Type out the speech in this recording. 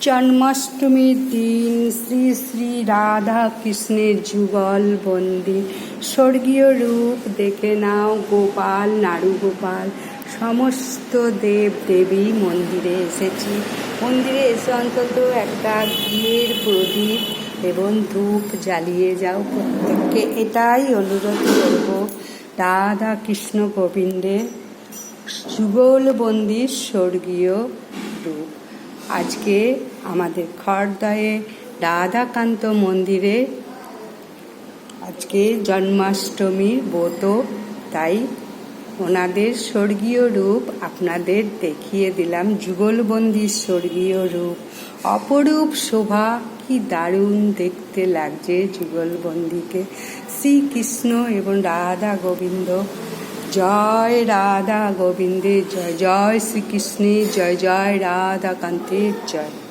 জন্মাষ্টমীর দিন শ্রী শ্রী রাধা কৃষ্ণের যুগল বন্দি। স্বর্গীয় রূপ দেখে নাও গোপাল নাড়ু গোপাল সমস্ত দেব দেবী মন্দিরে এসেছি। মন্দিরে এসে অন্তত একটা ঘিয়ের প্রদীপ এবং ধূপ জ্বালিয়ে যাও প্রত্যেককে। এটাই অনুরোধ করব রাধা কৃষ্ণ গোবিন্দের যুগলবন্দি স্বর্গীয় রূপ। আজকে আমাদের খড়দয়ে রাধাকান্ত মন্দিরে আজকে জন্মাষ্টমীর ব্রত। তাই ওনাদের স্বর্গীয় রূপ আপনাদের দেখিয়ে দিলাম। যুগলবন্দির স্বর্গীয় রূপ। অপরূপ শোভা, কি দারুণ দেখতে লাগছে যুগলবন্দিকে। শ্রীকৃষ্ণ এবং রাধা গোবিন্দ জয় রাধা গোবিন্দের জয় জয় শ্রীকৃষ্ণের জয় জয় রাধা কান্তের জয়।